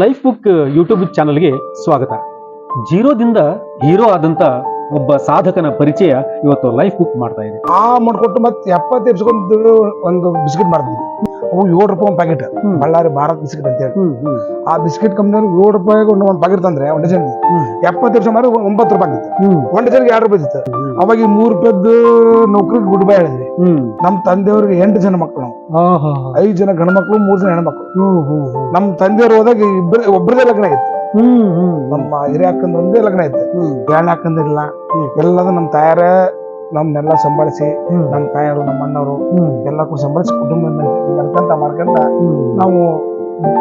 Life book YouTube ಚಾನಲ್ಗೆ ಸ್ವಾಗತ. ಜೀರೋದಿಂದ hero ಆದಂತ ಒಬ್ಬ ಸಾಧಕನ ಪರಿಚಯ ಇವತ್ತು ಲೈಫ್ ಬುಕ್ ಮಾಡ್ತಾ ಇದೆ. ಆ ಮಾಡ್ಕೊಟ್ಟು ಮತ್ತೆ ಎಪ್ಪತ್ತು ಒಂದು ಬಿಸ್ಕೆಟ್ ಮಾಡ್ತಿದ್ವಿ ಅವು ಏಳು ರೂಪಾಯಿ ಒಂದು ಪ್ಯಾಕೆಟ್. ಬಳ್ಳಾರಿ ಭಾರತ್ ಬಿಸ್ಕಿಟ್ ಅಂತ ಹೇಳಿ. ಆ ಬಿಸ್ಕಿಟ್ ಕಂಪ್ನಿಯವ್ರು ಏಳು ರೂಪಾಯಿಗೆ ಒಂದು ಒಂದು ಪ್ಯಾಕೆಟ್ ತಂದ್ರೆ ಒಂದು ಡಜನ್. ಎಪ್ಪತ್ತು ವರ್ಷ ಮಾರಿ ಒಂಬತ್ತು ರೂಪಾಯಿ ಆಗಿತ್ತು. ಒಂದು ಡಜನ್ಗೆ ಎರಡು ರೂಪಾಯಿ ಇತ್ತು ಅವಾಗ ಈ ಮೂರು ರೂಪಾಯಿದ್ದು ನೌಕರಿಗೆ ಗುಡ್ ಬೈ ಹೇಳಿದ್ವಿ. ನಮ್ಮ ತಂದೆಯವ್ರಿಗೆ ಎಂಟು ಜನ ಮಕ್ಕಳು. ಐದು ಜನ ಗಂಡು ಮಕ್ಕಳು ಮೂರು ಜನ ಹೆಣ್ಮಕ್ಳು. ನಮ್ಮ ತಂದೆಯವ್ರು ಹೋದಾಗ ಇಬ್ಬರು ಒಬ್ಬರದೇ ಲಗ್ನ ಆಗಿತ್ತು. ಹ್ಮ್, ಹ್ಮ್, ನಮ್ಮ ಹಿರಿಯ ಹಾಕಂದ ಒಂದೇ ಲಗ್ನ ಇತ್ತು ಹ್ಮ್, ಎರಡನೇ ಅಕ್ಕಂದಿಲ್ಲ ಎಲ್ಲದ ನಮ್ಮ ತಾಯಾರ ನಮ್ಮನ್ನೆಲ್ಲ ಸಂಭಾಳಿಸಿ ಹ್ಮ್, ನಮ್ಮ ತಾಯರು ನಮ್ಮ ಅಣ್ಣವರು ಎಲ್ಲ ಕೂಡ ಸಂಭಾಳಿಸಿ ಕುಟುಂಬ ನಡ್ಕಂತ ಮಾಡ್ಕಂತ ನಾವು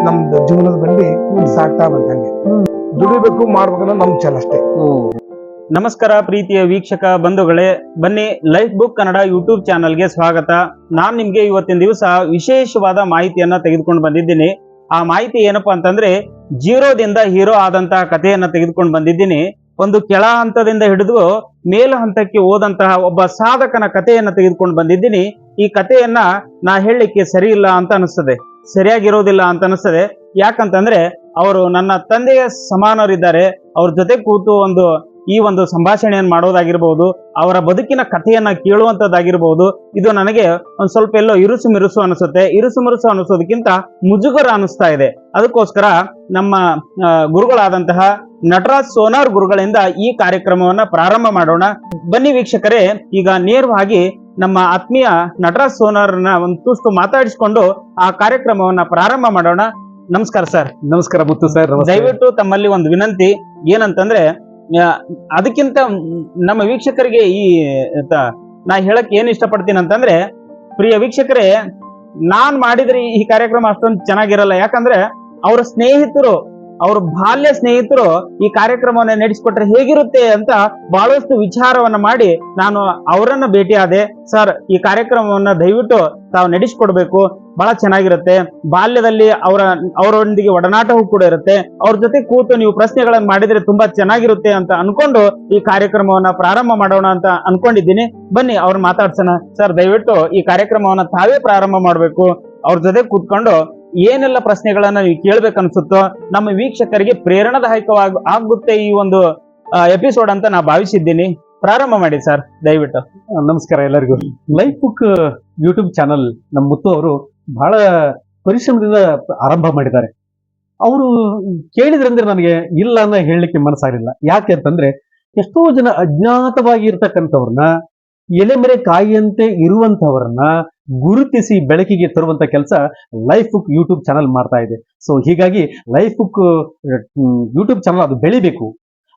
ನಮ್ದು ಜೀವನದ ಬಂಡಿ ಸಾಕ್ತಾ ಬಂತ ಹಂಗೆ. ದುಡಿಬೇಕು ಮಾಡ್ಬೇಕನ್ನೋ ನಮ್ ಛಲ ಅಷ್ಟೇ. ನಮಸ್ಕಾರ ಪ್ರೀತಿಯ ವೀಕ್ಷಕ ಬಂಧುಗಳೇ. ಬನ್ನಿ ಲೈಫ್ ಬುಕ್ ಕನ್ನಡ ಯೂಟ್ಯೂಬ್ ಚಾನಲ್ಗೆ ಸ್ವಾಗತ. ನಾನ್ ನಿಮ್ಗೆ ಇವತ್ತಿನ ದಿವಸ ವಿಶೇಷವಾದ ಮಾಹಿತಿಯನ್ನ ತೆಗೆದುಕೊಂಡು ಬಂದಿದ್ದೀನಿ. ಆ ಮಾಹಿತಿ ಏನಪ್ಪಾ ಅಂತಂದ್ರೆ ಜೀರೋದಿಂದ ಹೀರೋ ಆದಂತಹ ಕಥೆಯನ್ನ ತೆಗೆದುಕೊಂಡು ಬಂದಿದ್ದೀನಿ. ಒಂದು ಕೆಳ ಹಂತದಿಂದ ಹಿಡಿದು ಮೇಲ ಹಂತಕ್ಕೆ ಹೋದಂತಹ ಒಬ್ಬ ಸಾಧಕನ ಕಥೆಯನ್ನ ತೆಗೆದುಕೊಂಡು ಬಂದಿದ್ದೀನಿ. ಈ ಕಥೆಯನ್ನ ನಾ ಹೇಳಲಿಕ್ಕೆ ಸರಿ ಇಲ್ಲ ಅಂತ ಅನಿಸ್ತದೆ. ಸರಿಯಾಗಿರೋದಿಲ್ಲ ಅಂತ ಅನಿಸ್ತದೆ. ಯಾಕಂತಂದ್ರೆ, ಅವರು ನನ್ನ ತಂದೆಯ ಸಮಾನರಿದ್ದಾರೆ. ಅವ್ರ ಜೊತೆ ಕೂತು ಒಂದು ಈ ಒಂದು ಸಂಭಾಷಣೆಯನ್ನು ಮಾಡೋದಾಗಿರ್ಬೋದು ಅವರ ಬದುಕಿನ ಕಥೆಯನ್ನ ಕೇಳುವಂತದ್ದಾಗಿರ್ಬೋದು ಇದು ನನಗೆ ಒಂದ್ ಸ್ವಲ್ಪ ಎಲ್ಲೋ ಇರುಸು ಮಿರುಸು ಅನಿಸುತ್ತೆ. ಇರುಸು ಮಿರುಸು ಅನಿಸೋದಕ್ಕಿಂತ ಮುಜುಗರ ಅನಿಸ್ತಾ ಇದೆ. ಅದಕ್ಕೋಸ್ಕರ ನಮ್ಮ ಗುರುಗಳಾದಂತಹ ನಟರಾಜ್ ಸೋನಾರ್ ಗುರುಗಳಿಂದ ಈ ಕಾರ್ಯಕ್ರಮವನ್ನ ಪ್ರಾರಂಭ ಮಾಡೋಣ. ಬನ್ನಿ ವೀಕ್ಷಕರೇ ಈಗ ನೇರವಾಗಿ ನಮ್ಮ ಆತ್ಮೀಯ ನಟರಾಜ್ ಸೋನಾರ್ನ ಒಂದು ತುಸ್ತು ಮಾತಾಡಿಸಿಕೊಂಡು ಆ ಕಾರ್ಯಕ್ರಮವನ್ನ ಪ್ರಾರಂಭ ಮಾಡೋಣ. ನಮಸ್ಕಾರ ಸರ್. ನಮಸ್ಕಾರ ಮುತ್ತು ಸರ್ ದಯವಿಟ್ಟು ತಮ್ಮಲ್ಲಿ ಒಂದು ವಿನಂತಿ ಏನಂತಂದ್ರೆ ಅದಕ್ಕಿಂತ ನಮ್ಮ ವೀಕ್ಷಕರಿಗೆ ಈ ನಾ ಹೇಳಕ್ ಏನ್ ಇಷ್ಟಪಡ್ತೀನಿ ಅಂತಂದ್ರೆ, ಪ್ರಿಯ ವೀಕ್ಷಕರೇ, ನಾನ್ ಮಾಡಿದ್ರೆ ಈ ಕಾರ್ಯಕ್ರಮ ಅಷ್ಟೊಂದು ಚೆನ್ನಾಗಿರಲ್ಲ. ಯಾಕಂದ್ರೆ, ಅವರ ಸ್ನೇಹಿತರು ಅವ್ರ ಬಾಲ್ಯ ಸ್ನೇಹಿತರು ಈ ಕಾರ್ಯಕ್ರಮವನ್ನ ನಡೆಸಿಕೊಟ್ರೆ ಹೇಗಿರುತ್ತೆ ಅಂತ ಬಹಳಷ್ಟು ವಿಚಾರವನ್ನ ಮಾಡಿ ನಾನು ಅವರನ್ನ ಭೇಟಿಯಾದೆ ಸರ್, ಈ ಕಾರ್ಯಕ್ರಮವನ್ನ ದಯವಿಟ್ಟು ತಾವು ನಡೆಸಿಕೊಡ್ಬೇಕು, ಬಹಳ ಚೆನ್ನಾಗಿರುತ್ತೆ, ಬಾಲ್ಯದಲ್ಲಿ ಅವರ, ಅವರೊಂದಿಗೆ ಒಡನಾಟವೂ ಕೂಡ ಇರುತ್ತೆ, ಅವ್ರ ಜೊತೆ ಕೂತು ನೀವು ಪ್ರಶ್ನೆಗಳನ್ನ ಮಾಡಿದ್ರೆ ತುಂಬಾ ಚೆನ್ನಾಗಿರುತ್ತೆ ಅಂತ ಅನ್ಕೊಂಡು ಈ ಕಾರ್ಯಕ್ರಮವನ್ನ ಪ್ರಾರಂಭ ಮಾಡೋಣ ಅಂತ ಅನ್ಕೊಂಡಿದ್ದೀನಿ. ಬನ್ನಿ, ಅವ್ರು ಮಾತಾಡ್ಸೋಣ. ಸರ್, ದಯವಿಟ್ಟು ಈ ಕಾರ್ಯಕ್ರಮವನ್ನ ತಾವೇ ಪ್ರಾರಂಭ ಮಾಡಬೇಕು, ಅವ್ರ ಜೊತೆ ಕೂತ್ಕೊಂಡು ಏನೆಲ್ಲ ಪ್ರಶ್ನೆಗಳನ್ನ ನೀವು ಕೇಳ್ಬೇಕನ್ಸುತ್ತೋ ನಮ್ಮ ವೀಕ್ಷಕರಿಗೆ ಪ್ರೇರಣಾದಾಯಕವಾಗ, ಆಗುತ್ತೆ ಈ ಒಂದು ಎಪಿಸೋಡ್ ಅಂತ ನಾ ಭಾವಿಸಿದ್ದೀನಿ. ಪ್ರಾರಂಭ ಮಾಡಿ ಸರ್, ದಯವಿಟ್ಟು. ನಮಸ್ಕಾರ ಎಲ್ಲರಿಗೂ. ಲೈಫ್ ಬುಕ್ ಯೂಟ್ಯೂಬ್ ಚಾನಲ್ ನಮ್ಮ ಮುತ್ತು ಅವರು ಬಹಳ ಪರಿಶ್ರಮದಿಂದ ಆರಂಭ ಮಾಡಿದ್ದಾರೆ. ಅವರು ಕೇಳಿದ್ರಂದ್ರೆ ನನಗೆ ಇಲ್ಲ ಅನ್ನೋ ಹೇಳಲಿಕ್ಕೆ ಮನಸ್ಸಾಗಲಿಲ್ಲ. ಯಾಕೆ ಅಂತಂದ್ರೆ, ಎಷ್ಟೋ ಜನ ಅಜ್ಞಾತವಾಗಿ ಇರ್ತಕ್ಕಂಥವ್ರನ್ನ ಎಲೆಮೆರೆ ಕಾಯಿಯಂತೆ ಇರುವಂತವರನ್ನ ಗುರುತಿಸಿ ಬೆಳಕಿಗೆ ತರುವಂತ ಕೆಲಸ ಲೈಫ್ ಬುಕ್ ಯೂಟ್ಯೂಬ್ ಚಾನಲ್ ಮಾಡ್ತಾ ಇದೆ. ಸೊ ಹೀಗಾಗಿ ಲೈಫ್ ಬುಕ್ ಯೂಟ್ಯೂಬ್ ಚಾನಲ್ ಅದು ಬೆಳಿಬೇಕು.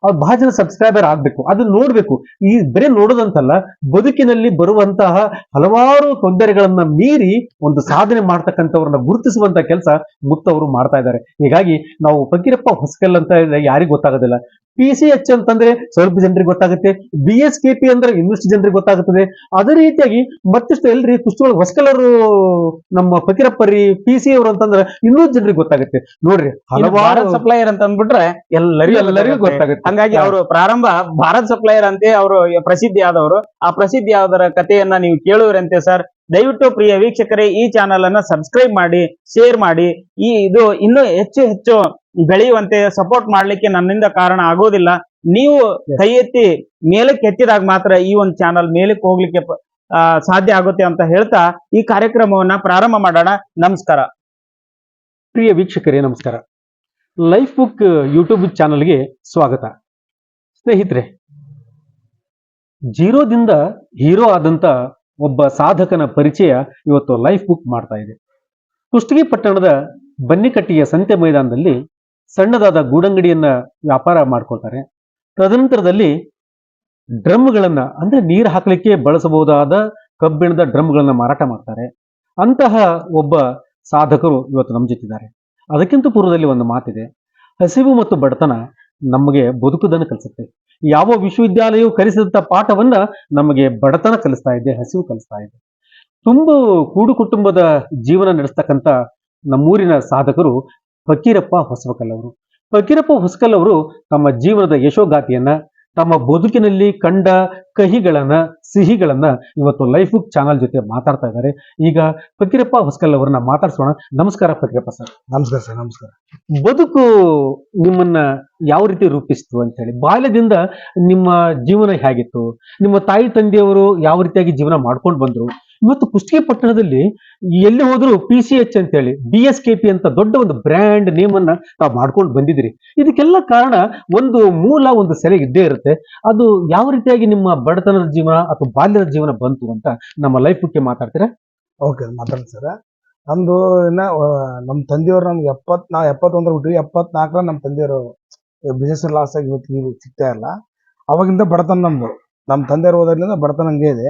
ಅವ್ರು ಬಹಳ ಜನ ಸಬ್ಸ್ಕ್ರೈಬರ್ ಆಗ್ಬೇಕು. ಅದನ್ನ ನೋಡ್ಬೇಕು. ಈ ಬರೀ ನೋಡೋದಂತಲ್ಲ, ಬದುಕಿನಲ್ಲಿ ಬರುವಂತಹ ಹಲವಾರು ತೊಂದರೆಗಳನ್ನ ಮೀರಿ ಒಂದು ಸಾಧನೆ ಮಾಡ್ತಕ್ಕಂಥವ್ರನ್ನ ಗುರುತಿಸುವಂತ ಕೆಲಸ ಮುತ್ತವರು ಮಾಡ್ತಾ ಇದ್ದಾರೆ. ಹೀಗಾಗಿ ನಾವು ಫಕೀರಪ್ಪ ಹೊಸಕಲ್ ಅಂತ ಯಾರಿಗೂ ಗೊತ್ತಾಗೋದಿಲ್ಲ. ಪಿ ಸಿ ಎಚ್ ಅಂತಂದ್ರೆ ಸ್ವಲ್ಪ ಜನರಿಗೆ ಗೊತ್ತಾಗುತ್ತೆ. ಬಿ ಎಸ್ ಕೆ ಪಿ ಅಂದ್ರೆ ಇನ್ನಷ್ಟು ಜನರಿಗೆ ಗೊತ್ತಾಗುತ್ತದೆ. ಅದೇ ರೀತಿಯಾಗಿ ಮತ್ತಷ್ಟು ಎಲ್ರಿ ಪುಸ್ತಕಗಳು ಹೊಸಕಲರು ನಮ್ಮ ಫಕೀರಪ್ಪರಿ ಪಿ ಸಿ ಅವರು ಅಂತಂದ್ರೆ ಇನ್ನೂ ಜನರಿಗೆ ಗೊತ್ತಾಗುತ್ತೆ. ನೋಡ್ರಿ ಹಲವಾರು ಸಪ್ಲೈಯರ್ ಅಂತ ಅಂದ್ಬಿಟ್ರೆ ಎಲ್ಲರಿಗೂ ಎಲ್ಲರಿಗೂ ಗೊತ್ತಾಗುತ್ತೆ. ಹಂಗಾಗಿ. ಅವರು ಪ್ರಾರಂಭ ಭಾರತ್ ಸಪ್ಲೈಯರ್ ಅಂತೆ ಅವರು ಪ್ರಸಿದ್ಧಿ ಆದವರು ಆ ಪ್ರಸಿದ್ಧಿ ಆದವರ ಕಥೆಯನ್ನ ನೀವು ಕೇಳುವರಂತೆ ಸರ್. ದಯವಿಟ್ಟು ಪ್ರಿಯ ವೀಕ್ಷಕರೇ ಈ ಚಾನಲ್ ಅನ್ನ ಸಬ್ಸ್ಕ್ರೈಬ್ ಮಾಡಿ ಶೇರ್ ಮಾಡಿ. ಈ ಇದು ಇನ್ನೂ ಹೆಚ್ಚು ಹೆಚ್ಚು ಬೆಳೆಯುವಂತೆ ಸಪೋರ್ಟ್ ಮಾಡ್ಲಿಕ್ಕೆ ನನ್ನಿಂದ ಕಾರಣ ಆಗೋದಿಲ್ಲ. ನೀವು. ಕೈ ಎತ್ತಿ ಮೇಲಕ್ಕೆ ಎತ್ತಿದಾಗ ಮಾತ್ರ ಈ ಒಂದು ಚಾನಲ್ ಮೇಲಕ್ಕೆ ಹೋಗ್ಲಿಕ್ಕೆ ಸಾಧ್ಯ ಆಗುತ್ತೆ ಅಂತ ಹೇಳ್ತಾ ಈ ಕಾರ್ಯಕ್ರಮವನ್ನ ಪ್ರಾರಂಭ ಮಾಡೋಣ. ನಮಸ್ಕಾರ. ಪ್ರಿಯ ವೀಕ್ಷಕರೇ ನಮಸ್ಕಾರ. ಲೈಫ್ ಬುಕ್ ಯೂಟ್ಯೂಬ್ ಚಾನಲ್ಗೆ ಸ್ವಾಗತ. ಸ್ನೇಹಿತರೆ ಜೀರೋದಿಂದ ಹೀರೋ ಆದಂತ ಒಬ್ಬ ಸಾಧಕನ ಪರಿಚಯ ಇವತ್ತು ಲೈಫ್ ಬುಕ್ ಮಾಡ್ತಾ ಇದೆ. ಕುಷ್ಟಗಿ ಪಟ್ಟಣದ ಬನ್ನಿಕಟ್ಟಿಯ ಸಂತೆ ಮೈದಾನದಲ್ಲಿ ಸಣ್ಣದಾದ ಗೂಡಂಗಡಿಯನ್ನ ವ್ಯಾಪಾರ ಮಾಡ್ಕೊಳ್ತಾರೆ. ತದನಂತರದಲ್ಲಿ ಡ್ರಮ್ಗಳನ್ನ ಅಂದ್ರೆ ನೀರು ಹಾಕಲಿಕ್ಕೆ ಬಳಸಬಹುದಾದ ಕಬ್ಬಿಣದ ಡ್ರಮ್ಗಳನ್ನ ಮಾರಾಟ ಮಾಡ್ತಾರೆ. ಅಂತಹ ಒಬ್ಬ ಸಾಧಕರು ಇವತ್ತು ನಮ್ಮ ಜೊತಿದ್ದಾರೆ. ಅದಕ್ಕಿಂತ ಪೂರ್ವದಲ್ಲಿ ಒಂದು ಮಾತಿದೆ. ಹಸಿವು ಮತ್ತು ಬಡತನ ನಮಗೆ ಬದುಕುದನ್ನು ಕಲಿಸುತ್ತೆ. ಯಾವ ವಿಶ್ವವಿದ್ಯಾಲಯವು ಕಲಿಸಿದಂಥ ಪಾಠವನ್ನ ನಮಗೆ ಬಡತನ ಕಲಿಸ್ತಾ ಇದೆ, ಹಸಿವು ಕಲಿಸ್ತಾ ಇದೆ. ತುಂಬ ಕೂಡು ಕುಟುಂಬದ ಜೀವನ ನಡೆಸ್ತಕ್ಕಂಥ ನಮ್ಮೂರಿನ ಸಾಧಕರು ಫಕೀರಪ್ಪ ಹೊಸಕಲ್ ಅವರು. ಫಕೀರಪ್ಪ ಹೊಸಕಲ್ ಅವರು ತಮ್ಮ ಜೀವನದ ಯಶೋಗಾತಿಯನ್ನ ತಮ್ಮ ಬದುಕಿನಲ್ಲಿ ಕಂಡ ಕಹಿಗಳನ್ನ ಸಿಹಿಗಳನ್ನ ಇವತ್ತು ಲೈಫ್ ಬುಕ್ ಚಾನಲ್ ಜೊತೆ ಮಾತಾಡ್ತಾ ಇದ್ದಾರೆ. ಈಗ ಫಕೀರಪ್ಪ ಹೊಸ್ಕಲ್ ಅವರನ್ನ ಮಾತಾಡ್ಸೋಣ. ನಮಸ್ಕಾರ ಫಕೀರಪ್ಪ ಸರ್. ನಮಸ್ಕಾರ ಸರ್ ನಮಸ್ಕಾರ. ಬದುಕು ನಿಮ್ಮನ್ನ ಯಾವ ರೀತಿ ರೂಪಿಸ್ತು ಅಂತ ಹೇಳಿ ಬಾಲ್ಯದಿಂದ ನಿಮ್ಮ ಜೀವನ ಹೇಗಿತ್ತು? ನಿಮ್ಮ ತಾಯಿ ತಂದೆಯವರು ಯಾವ ರೀತಿಯಾಗಿ ಜೀವನ ಮಾಡ್ಕೊಂಡು ಬಂದ್ರು? ಇವತ್ತು ಕುಷ್ಟಗಿ ಪಟ್ಟಣದಲ್ಲಿ ಎಲ್ಲಿ ಹೋದ್ರು ಪಿ ಸಿ ಎಚ್ ಅಂತ ಹೇಳಿ ಬಿ ಎಸ್ ಕೆ ಪಿ ಅಂತ ದೊಡ್ಡ ಒಂದು ಬ್ರ್ಯಾಂಡ್ ನೇಮ್ ಅನ್ನ ನಾವು ಮಾಡ್ಕೊಂಡು ಬಂದಿದ್ರಿ ಇದಕ್ಕೆಲ್ಲ ಕಾರಣ ಒಂದು ಮೂಲ ಒಂದು ಸೆಲೆ ಇದ್ದೇ ಇರುತ್ತೆ. ಅದು ಯಾವ ರೀತಿಯಾಗಿ ನಿಮ್ಮ ಬಡತನದ ಜೀವನ ಅಥವಾ ಬಾಲ್ಯದ ಜೀವನ ಬಂತು ಅಂತ ನಮ್ಮ ಲೈಫ್ ಬಗ್ಗೆ ಮಾತಾಡ್ತೀರಾ? ಓಕೆ ಮಾತಾಡ್ತೀನಿ ಸರ್. ನಮ್ದು ಇನ್ನ ತಂದೆಯವರು ನಮ್ ತಂದೆಯವ್ರು ನಮ್ಗೆ ಎಪ್ಪತ್, ನಾವು ಎಪ್ಪತ್ತೊಂದರ ಬಿಟ್ವಿ ಎಪ್ಪತ್ನಾಲ್ಕರ ನಮ್ಮ ತಂದೆಯವರು ಬಿಸ್ನೆಸ್ ಲಾಸ್ ಆಗಿ ಇವತ್ತು ನೀವು ಸಿಗ್ತಾ ಇಲ್ಲ. ಅವಾಗಿಂದ ಬಡತನ ನಮ್ದು. ನಮ್ಮ ತಂದೆಯವರು ಹೋದ್ರಿಂದ ಬಡತನ ಹಂಗೆ ಇದೆ.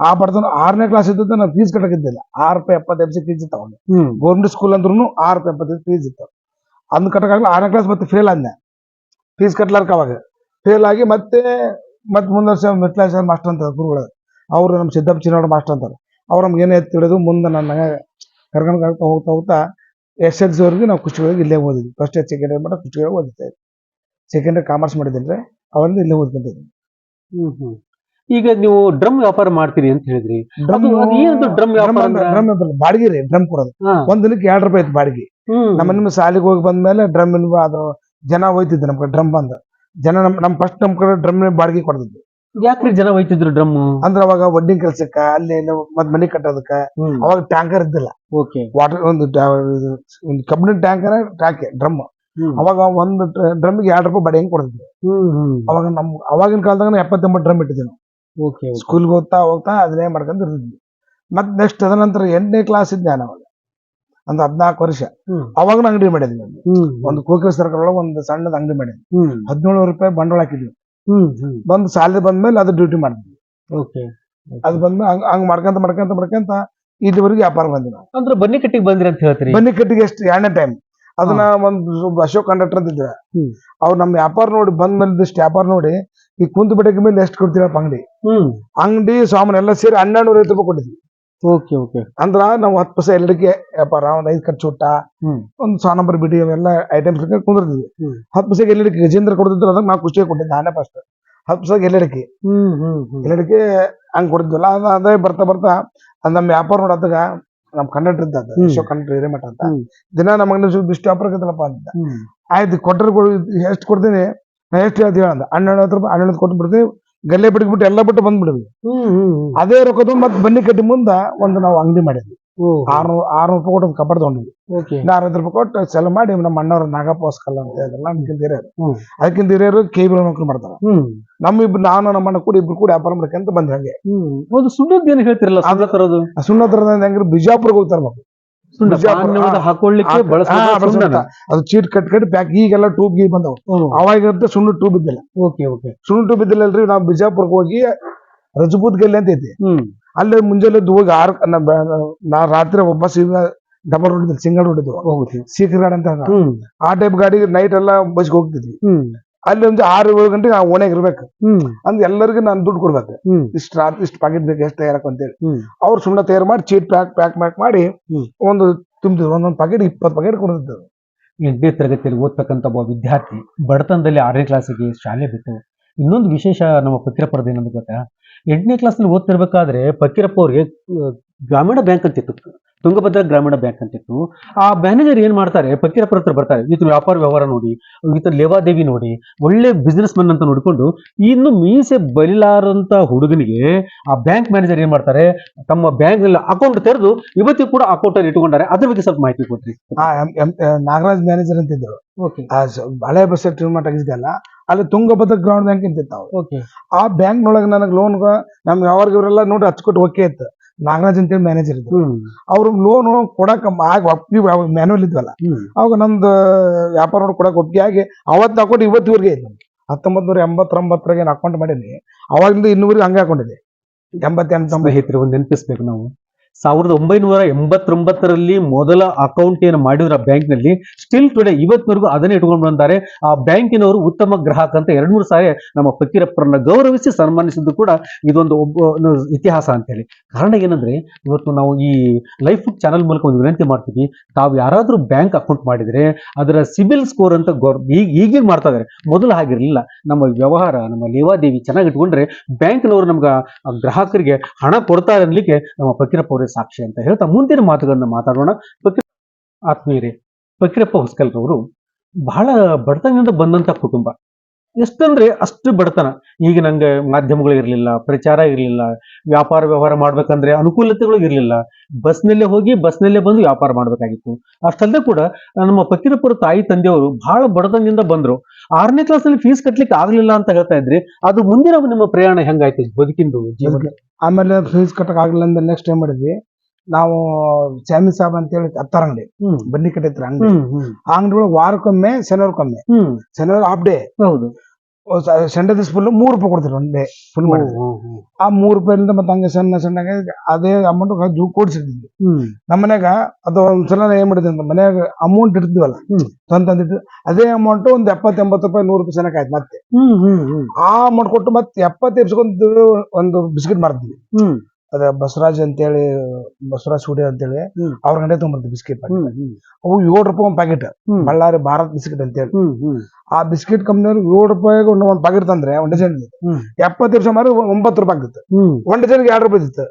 ಆ ಬಡತನ ಆರನೇ ಕ್ಲಾಸ್ ಇದ್ದದ್ದು ನಾನು ಫೀಸ್ ಕಟ್ಟಕ್ಕಿದ್ದಿಲ್ಲ ಆರು ರೂಪಾಯಿ ಎಪ್ಪತ್ತೈದು ಸಿ ಫೀಸ್ ಇತ್ತು ಅವನು ಗೌರ್ಮೆಂಟ್ ಸ್ಕೂಲ್ ಅಂದ್ರೂ ಆರು ರೂಪಾಯಿ ಎಪ್ಪತ್ತೈದು ಫೀಸ್ ಇತ್ತು. ಅದನ್ನ ಕಟ್ಟಕ್ಕಾಗಲ್ಲ ಆರನೇ ಕ್ಲಾಸ್ ಮತ್ತೆ ಫೇಲ್ ಅಂದೆ ಫೀಸ್ ಕಟ್ಲಾರ್ಕ ಅವಾಗ. ಫೇಲ್ ಆಗಿ ಮತ್ತೆ ಮತ್ತೆ ಮುಂದೆ ವರ್ಷ ಮೆಟ್ಲಾಸ ಮಾಸ್ಟರ್ ಅಂತ ಗುರುಗಳು. ಅವರು ನಮ್ಮ ಸಿದ್ದಪ್ಪ ಚಿನ್ನೋಡ ಮಾಸ್ಟರ್ ಅಂತಾರೆ. ಅವ್ರು ನಮ್ಗೆ ಏನೇ ತಿಳಿದು ಮುಂದೆ ನನ್ನ ಕರ್ಕೊಂಡು ಹೋಗ್ತಾ ಹೋಗ್ತಾ ಹೋಗ್ತಾ ಎಸ್ ಎಲ್ ಸಿ ವರೆಗೂ ನಾವು ಕುಷ್ಟಿಗಳಿಗೆ ಇಲ್ಲೇ ಓದಿದ್ವಿ. ಫಸ್ಟ್ ಇಯರ್ ಸೆಕೆಂಡ್ ಇಯರ್ ಮಟ್ಟ ಒಳಗೆ ಓದಿದ್ದೆ. ಸೆಕೆಂಡ್ ಇಯರ್ ಕಾಮರ್ಸ್ ಮಾಡಿದ್ರೆ ಅವರಿಂದ ಇಲ್ಲೇ ಓದ್ಕೊಂತಿದ್ವಿ ಹ್ಞೂ ಹ್ಮ್. ಈಗ ನೀವು ಡ್ರಮ್ ವ್ಯಾಪಾರ ಮಾಡ್ತೀರಿ ಅಂತ ಹೇಳಿದ್ರಿ. ಡ್ರಮ್ ಅಂದ್ರೆ? ಬಾಡಿಗೆ ರೀ ಡ್ರಮ್ ಕೊಡೋದು. ಒಂದ್ ದಿನಕ್ಕೆ ಎರಡು ರೂಪಾಯಿ ಐತಿ ಬಾಡಿಗೆ. ನಮ್ಮ ನಿಮ್ಮ ಸಾಲಿಗೆ ಹೋಗಿ ಬಂದ್ಮೇಲೆ ಡ್ರಮ್ ಅದು ಜನ ಹೋಯ್ತಿದ್ರು ನಮ್ ಕಡೆ ಡ್ರಮ್ ಬಂದ. ಜನ ನಮ್ ನಮ್ ಫಸ್ಟ್ ನಮ್ ಕಡೆ ಡ್ರಮ್ ಬಾಡಿಗೆ ಕೊಡ್ತಿದ್ವಿ ಯಾಕ್ರಿ ಜನ ಹೋಯ್ತಿದ್ರು ಡ್ರಮ್? ಅಂದ್ರೆ ಅವಾಗ ವಡ್ಡಿಂಗ್ ಕೆಲ್ಸಕ್ಕ ಅಲ್ಲಿ ಮತ್ ಮನೆ ಕಟ್ಟೋದಕ್ಕ ಅವಾಗ ಟ್ಯಾಂಕರ್ ಇದ್ದಿಲ್ಲ. ಓಕೆ. ವಾಟರ್ ಒಂದು ಒಂದು ಕಬ್ಬಿಣ ಟ್ಯಾಂಕರ್ ಟ್ಯಾಂಕ್ ಡ್ರಮ್. ಅವಾಗ ಒಂದು ಡ್ರಮ್ಗೆ ಎರಡು ರೂಪಾಯಿ ಬಾಡಿಗೆ ಕೊಡ್ತಿದ್ರು? ಅವಾಗ ನಮ್ ಅವಾಗಿನ ಕಾಲದಾಗ ಎಪ್ಪತ್ತೆಂಬತ್ತು ಡ್ರಮ್ ಇಟ್ಟಿದ್ವಿ ನಾವು. ಓಕೆ ಸ್ಕೂಲ್ಗೆ ಹೋಗ್ತಾ ಹೋಗ್ತಾ ಅದನ್ನೇ ಮಾಡ್ಕೊಂಡು ಇರ್ತಿದ್ವಿ. ಮತ್ತೆ ನೆಕ್ಸ್ಟ್ ಅದನಂತರ ಎಂಟನೇ ಕ್ಲಾಸ್ ಇದ್ದೆ ನಾನು ಅವಾಗ. ಒಂದು ಹದ್ನಾಲ್ಕು ವರ್ಷ. ಅವಾಗ ಅಂಗಡಿ ಮಾಡಿದ್ವಿ ನಾನು. ಒಂದು ಕೋಕಿಲ ಸರ್ಕಲ್ ಒಳಗೆ ಒಂದು ಸಣ್ಣದ ಅಂಗಡಿ ಮಾಡಿದ್ವಿ. ಹದಿನೇಳು ರೂಪಾಯಿ ಬಂಡವಾಳ ಹಾಕಿದ್ವಿ. ಬಂದು ಸಾಲದ ಬಂದ್ಮೇಲೆ ಅದು ಡ್ಯೂಟಿ ಮಾಡಿದ್ವಿ. ಓಕೆ ಅದು ಬಂದ್ಮೇಲೆ ಹಂಗ್ ಹಂಗ್ ಮಾಡ್ಕೊಂತ ಮಾಡ್ಕೊಂತ ಮಾಡ್ಕೊಂತ ಇದುವರೆಗೆ ವ್ಯಾಪಾರ ಬಂದಿಲ್ಲ ಅಂದ್ರೆ ಬನ್ನಿ ಕಟ್ಟಿಗೆ ಬಂದಿರ ಅಂತ ಹೇಳ್ತೀರಿ. ಬನ್ನಿ ಕಟ್ಟಿಗೆ ಎಷ್ಟು ಎರಡನೇ ಟೈಮ್ ಅದನ್ನ ಒಂದು ಅಶೋಕ್ ಕಂಡಕ್ಟರ್ ಅಂತ ಇದ್ರ. ಅವ್ರು ನಮ್ಮ ವ್ಯಾಪಾರ ನೋಡಿ ಬಂದ್ಮೇಲೆ ಇದಿಷ್ಟು ವ್ಯಾಪಾರ ನೋಡಿ ಈ ಕುಂದು ಬಿಡಕ್ಕೆ ಮೇಲೆ ಎಷ್ಟು ಕೊಡ್ತೀರಪ್ಪ ಅಂಗಡಿ? ಹ್ಮ್. ಅಂಗಡಿ ಸಾಮಾನು ಎಲ್ಲ ಸೇರಿ ಹನ್ನೆರಡು ಐವತ್ತು ರೂಪಾಯಿ ಕೊಟ್ಟಿದ್ವಿ. Okay okay. ಅಂದ್ರ ನಾವು ಹತ್ತು ಪೈಸೆ ಎಲ್ಲರಿಗೆ ವ್ಯಾಪಾರ ಒಂದ್ ಐದು ಖರ್ಚು ಊಟ ಒಂದ್ ಸಾನಂಬರ್ ಬಿಡಿ ಅವೆಲ್ಲ ಐಟಮ್ಸ್ ಕುಂದಿರ್ತಿದ್ವಿ. ಹತ್ತು ಪೈಸೆಗೆ ಎಲ್ಲಿ ಗಜೇಂದ್ರ ಕೊಡ್ತಿದ್ರು ಅದಕ್ಕೆ ನಾವು ಖುಷಿಯಾಗಿ ಕೊಟ್ಟಿದ್ದೆ ನಾನೇ ಫಸ್ಟ್ ಹತ್ತು ಪೈಸೆಗೆ ಎಲ್ಲಡಿಕೆ ಹ್ಮ್ ಹ್ಮ್ ಹ್ಮ್. ಎಲ್ಲಡಿಕೆ ಹಂಗ್ ಕೊಡ್ತಿದ್ವಲ್ಲ ಅದ ಅದೇ ಬರ್ತಾ ಬರ್ತಾ ಅದ್ ನಮ್ ವ್ಯಾಪಾರ ನೋಡತ್ತಾಗ ನಮ್ ಕಂಡಕ್ಟರ್ ಇದ್ದ. ಅಶೋಕ್ ಕಂಡಕ್ಟರ್ ಹಿರೇಮಠ ಅಂತ. ದಿನ ನಮ್ಮ ಅಂಗಡಿ ವ್ಯಾಪಾರ ಅಂತ. ಆಯ್ತು ಕೊಟ್ಟರೆ ಎಷ್ಟು ಕೊಡ್ತೀನಿ? ಎಷ್ಟು ಹೇಳ್ತೀವಿ ಅಂದ ಹನ್ನೆರಡು ಹತ್ತು ರೂಪಾಯಿ ಹನ್ನೆರಡು ಕೊಟ್ಟು ಬಿಡ್ತೀವಿ. ಗಲ್ಲೆ ಬಿಟ್ಬಿಟ್ಟು ಎಲ್ಲ ಬಿಟ್ಟು ಹ್ಮ್ ಅದೇ ರೊಕ್ಕದ ಮತ್ತೆ ಬನ್ನಿ ಕಟ್ಟಿ ಮುಂದ ಒಂದು ನಾವು ಅಂಗಡಿ ಮಾಡಿದ್ವಿ. ಆರ್ನೂರು ಆರ್ನೂರು ರೂಪಾಯಿ ಕೊಟ್ಟು ಓಕೆ. ಇನ್ನು ಅರವತ್ತು ರೂಪಾಯಿ ಕೊಟ್ಟು ಸೆಲ್ ಮಾಡಿ ನಮ್ಮ ಅಣ್ಣವ್ರ ನಾಗಪ್ಪ ಹೊಸ್ಕಲ್ ಅಂತ ಹೇಳಿದ್ರಲ್ಲ ಅದಕ್ಕಿಂತ ಹಿರಿಯರು. ಅದಕ್ಕಿಂತ ಹಿರಿಯರು ಕೆ ಬಿ ನೌಕರಿ ಮಾಡ್ತಾರ. ನಮ್ಮ ಇಬ್ರು ನಾನು ನಮ್ಮ ಅಣ್ಣ ಕೂಡ ಇಬ್ರು ಕೂಡ ವ್ಯಾಪಾರ ಮಾಡ್ಕಂತ ಬಂದ್ವಿ ಹಂಗೆ. ಒಂದು ಸುಣ್ಣದ ಏನು ಹೇಳ್ತಿರಲ್ಲ ಸುಣ್ಣ ತರೋದು? ಆ ಸುಣ್ಣತ್ರ ಹೆಂಗ್ರಿ ಬಿಜಾಪುರ್ಗೆ ಹೋಗ್ತಾರ ಹಾಕೊಳ್ಳಿಕ್ಕೆ. ಅದು. ಚೀಟ್ ಕಟ್ ಕಟ್ಟಿ ಪ್ಯಾಕ್ ಈಗೆಲ್ಲ ಟೂಬ್ ಗೀ ಬಂದವು. ಅವಾಗ ಸುಣ್ಣ ಟೂಬ್ ಇದ್ದಿಲ್ಲ. Okay okay. ಸುಣ್ಣ ಟೂಬ್ ಇದ್ದಿಲ್ಲಲ್ರಿ ನಾವು ಬಿಜಾಪುರಕ್ಕೆ ಹೋಗಿ ರಜಪೂತ್ ಗಲ್ಲಿ ಅಂತ ಐತಿ. ಅಲ್ಲಿ ಮುಂಜಾನೆ ಹೋಗಿ ಆರ್ ನಾ- ರಾತ್ರಿ ಒಬ್ಬ ಸಿಂಗ ಡಬಲ್ ರೋಡ್ ಸಿಂಗಲ್ ರೋಡ್ ಇದ್ವು. ಸೀಕ್ರೆಟ್ ಸೀಕರ್ ಗಾಡಿ ಅಂತ ಆ ಟೈಪ್ ಗಾಡಿ ನೈಟ್ ಎಲ್ಲ ಬಸ್ಗೆ ಹೋಗ್ತಿದ್ವಿ. ಅಲ್ಲಿ ಒಂದು ಆರು ಏಳು ಗಂಟೆಗೆ ನಾವು ಓಣೆಗೆ ಇರ್ಬೇಕು. ಹ್ಮ್. ಅಂದ್ರೆ ಎಲ್ಲರಿಗೂ ನಾನು ದುಡ್ಡು ಕೊಡ್ಬೇಕು. ಇಷ್ಟು ರಾತ್ರಿ ಇಷ್ಟು ಪ್ಯಾಕೆಟ್ ಬೇಕು ಎಷ್ಟು ತಯಾರಕ್ ಅಂತೇಳಿ. ಅವ್ರು ಸುಮ್ಮನೆ ತಯಾರು ಮಾಡಿ ಚೀಟ್ ಪ್ಯಾಕ್ ಪ್ಯಾಕ್ ಪ್ಯಾಕ್ ಮಾಡಿ ಒಂದು ತುಂಬಿದ್ರು ಒಂದೊಂದು ಪ್ಯಾಕೆಟ್ ಇಪ್ಪತ್ತು ಪ್ಯಾಕೆಟ್ ಕೊಡ್ತಿದ್ದರು ಎಂಟನೇ ತರಗತಿಯಲ್ಲಿ ಓದ್ತಕ್ಕಂಥ ಒಬ್ಬ ವಿದ್ಯಾರ್ಥಿ ಬಡತನದಲ್ಲಿ ಆರನೇ ಕ್ಲಾಸಿಗೆ ಶಾಲೆ ಬಿಟ್ಟು ಇನ್ನೊಂದು ವಿಶೇಷ ನಮ್ಮ ಫಕೀರಪ್ಪರದ್ದು ಏನಂತ ಗೊತ್ತಾ? ಎಂಟನೇ ಕ್ಲಾಸ್ನಲ್ಲಿ ಓದ್ತಿರ್ಬೇಕಾದ್ರೆ ಪಕ್ಕಿರಪ್ಪ ಅವ್ರಿಗೆ ಗ್ರಾಮೀಣ ಬ್ಯಾಂಕ್ ಅಂತಿತ್ತು ತುಂಗಭದ್ರಾ ಗ್ರಾಮೀಣ ಬ್ಯಾಂಕ್ ಅಂತಿತ್ತು ಆ ಮ್ಯಾನೇಜರ್ ಏನ್ ಮಾಡ್ತಾರೆ? ಫಕೀರಪ್ಪರ ಹತ್ರ ಬರ್ತಾರೆ. ಈತನ ವ್ಯಾಪಾರ ವ್ಯವಹಾರ ನೋಡಿ ಈತನ ಲೇವಾದೇವಿ ನೋಡಿ ಒಳ್ಳೆ ಬಿಸ್ನೆಸ್ ಮನ್ ಅಂತ ನೋಡಿಕೊಂಡು ಇನ್ನು ಮೀಸೆ ಬಲಿಲಾರಂತ ಹುಡುಗನಿಗೆ ಆ ಬ್ಯಾಂಕ್ ಮ್ಯಾನೇಜರ್ ಏನ್ ಮಾಡ್ತಾರೆ? ತಮ್ಮ ಬ್ಯಾಂಕ್ನಲ್ಲಿ ಅಕೌಂಟ್ ತೆರೆದು ಇವತ್ತಿಗೂ ಕೂಡ ಅಕೌಂಟ್ ಅಲ್ಲಿ ಇಟ್ಕೊಂಡಾರೆ ಅದ್ರ ಬಗ್ಗೆ ಸ್ವಲ್ಪ ಮಾಹಿತಿ ಕೊಡ್ರಿ ನಾಗರಾಜ್ ಮ್ಯಾನೇಜರ್ ಅಂತ ಇದ್ದರು. ಓಕೆ ಆ ಸ- ಹಳೆ ಬಸ್ ಟ್ರೀಟ್ಮೆಂಟ್ ಆಗಿದ್ದಲ್ಲ ಅಲ್ಲಿ ತುಂಗಭದ್ರ ಗ್ರಾಮೀಣ ಬ್ಯಾಂಕ್ ಅಂತಿತ್ತು ಅವು ಓಕೆ ಆ ಬ್ಯಾಂಕ್ ನೊಳಗೆ ನನಗೆ ಲೋನ್ ನಮ್ಗೆ ಯಾವಾಗ ಇವರೆಲ್ಲ ನೋಡಿ ಹಚ್ಕೊಟ್ಟು ಓಕೆ ಇತ್ತು. ನಾಗರಾಜ್ ಅಂತೇಳಿ ಮ್ಯಾನೇಜರ್ ಇದ್ರು. ಅವ್ರ ಲೋನ್ ಕೊಡಕ್ ಆಗ ಒಪ್ಪಿಗೆ ಮ್ಯಾನುವಲ್ ಇದ್ವಲ್ಲ. ಅವಾಗ ನಮ್ದು ವ್ಯಾಪಾರ ನೋಡಿ ಕೊಡಕ್ ಒಪ್ಪಿಗೆ ಆಗಿ ಅವತ್ತು ಅಕೌಂಟ್ ಇವತ್ತಿವರೆಗೆ ಐತೆ ಹತ್ತೊಂಬತ್ ನೂರ ಎಂಬತ್ತೊಂಬತ್ತರಾಗ ಏನು ಅಕೌಂಟ್ ಮಾಡೀನಿ. ಅವಾಗಿಂದ ಇನ್ನೂವರೆಗೆ ಹಂಗೆ ಹಾಕೊಂಡಿದೆ. ಎಂಬತ್ತೆಂಟು ಒಂದು ನೆನಪಿಸ್ಬೇಕು ನಾವು. ಸಾವಿರದ ಒಂಬೈನೂರ ಎಂಬತ್ತೊಂಬತ್ತರಲ್ಲಿ ಮೊದಲ ಅಕೌಂಟ್ ಏನು ಮಾಡಿದ್ರು ಬ್ಯಾಂಕ್ನಲ್ಲಿ ಸ್ಟಿಲ್ ಟುಡೇ ಇವತ್ತಿನವರೆಗೂ ಅದನ್ನೇ ಇಟ್ಕೊಂಡು ಬಂದಿದ್ದಾರೆ ಆ ಬ್ಯಾಂಕಿನವರು ಉತ್ತಮ ಗ್ರಾಹಕ ಅಂತ ಎರಡ್ ಮೂರು ಸಾರಿ ನಮ್ಮ ಫಕೀರಪ್ಪರನ್ನ ಗೌರವಿಸಿ ಸನ್ಮಾನಿಸಿದ್ದು ಕೂಡ ಇದೊಂದು ಒಬ್ಬ ಇತಿಹಾಸ ಅಂತ ಹೇಳಿ ಕಾರಣ ಏನಂದ್ರೆ, ಇವತ್ತು ನಾವು ಈ ಲೈಫ್ ಚಾನಲ್ ಮೂಲಕ ಒಂದು ವಿನಂತಿ ಮಾಡ್ತೀವಿ. ತಾವು ಯಾರಾದ್ರೂ ಬ್ಯಾಂಕ್ ಅಕೌಂಟ್ ಮಾಡಿದ್ರೆ, ಅದರ ಸಿಬಿಲ್ ಸ್ಕೋರ್ ಅಂತ ಈಗ ಈಗೀಗ ಮಾಡ್ತಾ ಇದಾರೆ? ಮೊದಲು ಹಾಗಿರಲಿಲ್ಲ. ನಮ್ಮ ವ್ಯವಹಾರ, ನಮ್ಮ ಲೇವಾದೇವಿ ಚೆನ್ನಾಗಿ ಇಟ್ಕೊಂಡ್ರೆ ಬ್ಯಾಂಕ್ನವರು ನಮ್ಗೆ ಗ್ರಾಹಕರಿಗೆ ಹಣ ಕೊಡ್ತಾರೆ ಅನ್ಲಿಕ್ಕೆ ನಮ್ಮ ಫಕೀರಪ್ಪ ಅವರೇ ಸಾಕ್ಷಿ ಅಂತ ಹೇಳ್ತಾ ಮುಂದಿನ ಮಾತುಗಳನ್ನ ಮಾತಾಡೋಣ. ಫಕೀರ್ ಆತ್ಮೀಯರೇ ಫಕೀರಪ್ಪ ಹೊಸ್ಕಲ್ರವರು ಬಹಳ ಬಡತನದಿಂದ ಬಂದಂತ ಕುಟುಂಬ. ಎಷ್ಟಂದ್ರೆ ಅಷ್ಟು ಬಡತನ. ಈಗ ನಂಗೆ ಮಾಧ್ಯಮಗಳು ಇರಲಿಲ್ಲ, ಪ್ರಚಾರ ಇರಲಿಲ್ಲ, ವ್ಯಾಪಾರ ವ್ಯವಹಾರ ಮಾಡ್ಬೇಕಂದ್ರೆ ಅನುಕೂಲತೆಗಳು ಇರಲಿಲ್ಲ. ಬಸ್ನಲ್ಲೇ ಹೋಗಿ, ಬಸ್ನಲ್ಲೇ ಬಂದು ವ್ಯಾಪಾರ ಮಾಡ್ಬೇಕಾಗಿತ್ತು. ಅಷ್ಟಲ್ಲದೆ ಕೂಡ ನಮ್ಮ ಫಕೀರಪ್ಪರ ತಾಯಿ ತಂದೆಯವರು ಬಹಳ ಬಡತನದಿಂದ ಬಂದ್ರು. ಆರನೇ ಕ್ಲಾಸಲ್ಲಿ ಫೀಸ್ ಕಟ್ಟಲಿಕ್ಕೆ ಆಗ್ಲಿಲ್ಲ ಅಂತ ಹೇಳ್ತಾ ಇದ್ರಿ, ಅದು ಮುಂದಿನ ನಿಮ್ಮ ಪ್ರಯಾಣ ಹೆಂಗಾಯ್ತು ಬದುಕಿಂದು ಜೀವನ ಆಮೇಲೆ ಫೀಸ್ ಕಟ್ಟಕ್ ಆಗ್ಲಿಲ್ಲ ಅಂದ್ರೆ ನೆಕ್ಸ್ಟ್ ಏನ್ ಮಾಡಿದ್ವಿ? ನಾವು ಚಾಮಿ ಸಾಬ್ ಅಂತ ಹೇಳಿ ಹತ್ತಾರ ಅಂಗಡಿ. ಬನ್ನಿ ಕಟ್ಟ ಅಂಗಡಿ. ಆ ಅಂಗಡಿ ಒಳಗೆ ವಾರಕ್ಕೊಮ್ಮೆ ಶನಿವಾರಕ್ಕೊಮ್ಮೆ. ಶನಿವಾರ ಹಾಫ್ ಡೇ ಹೌದು. ಸಂಡೆ ದಿವಸ ಫುಲ್ ಮೂರು ರೂಪಾಯಿ ಕೊಡ್ತಾರೆ ಒನ್ ಡೇ ಫುಲ್ ಆ ಮೂರು ರೂಪಾಯಿಂದ ಮತ್ತೆ ಹಂಗೆ ಸಣ್ಣ ಸಣ್ಣಗೆ ಅದೇ ಅಮೌಂಟ್ ಜೂ ಕೊಡ್ಸಿದ್ವಿ ನಮ್ಮನೆಗ ನಮ್ಮ ಮನ್ಯಾಗ ಅದು ಒಂದ್ಸಲ ಏನ್ ಮಾಡಿದ್ವಿ ಅಂತ ಮನ್ಯಾಗ ಅಮೌಂಟ್ ಇಡ್ತೀವಲ್ಲ? ತಂದಿಟ್ಟು ಅದೇ ಅಮೌಂಟ್ ಒಂದ್ ಎಪ್ಪತ್ ಎಂಬತ್ತು ರೂಪಾಯಿ ನೂರು ರೂಪಾಯಿ ಜನಕ್ಕೆ ಆಯ್ತು ಮತ್ತೆ. ಆ ಅಮೌಂಟ್ ಕೊಟ್ಟು ಮತ್ತೆ ಎಪ್ಪತ್ತು ಎಪ್ಸ್ಕೊಂಡು ಒಂದು ಬಿಸ್ಕೆಟ್ ಮಾಡ್ತೀವಿ ಅದ ಬಸವರಾಜ್ ಅಂತೇಳಿ ಬಸವರಾಜ್ ಸ್ಟುಡಿಯೋ ಅಂತೇಳಿ ಹೇಳಿ ಅವ್ರ ಗಂಟೆ ತೊಗೊಂಬರ್ತೀವಿ ಬಿಸ್ಕೆಟ್ ಅವು ಏಳು ರೂಪಾಯಿ ಒಂದ್ ಪ್ಯಾಕೆಟ್ ಬಳ್ಳಾರಿ ಭಾರತ್ ಬಿಸ್ಕೆಟ್ ಅಂತೇಳಿ. ಆ ಬಿಸ್ಕೆಟ್ ಕಂಪ್ನಿಯವ್ರು ಏಳು ರೂಪಾಯಿಗೆ ಒಂದು ಒಂದ್ ಪ್ಯಾಕೆಟ್ ತಂದ್ರೆ ಒಂದು ಡಜನ್. ಎಪ್ಪತ್ತು ವರ್ಷ ಮಾರಿ ಒಂಬತ್ತು ರೂಪಾಯಿ ಆಗ್ತಿತ್ತು. ಒಂದ್ ಡಜನ್ಗೆ ಎರಡು ರೂಪಾಯಿ ಇತ್ತು.